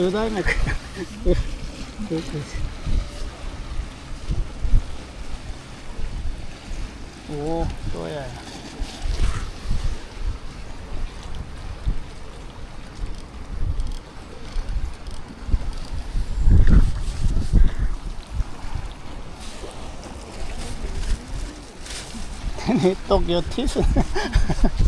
그 다음에 그, 그, 그. 오 또야 네, 또요 티스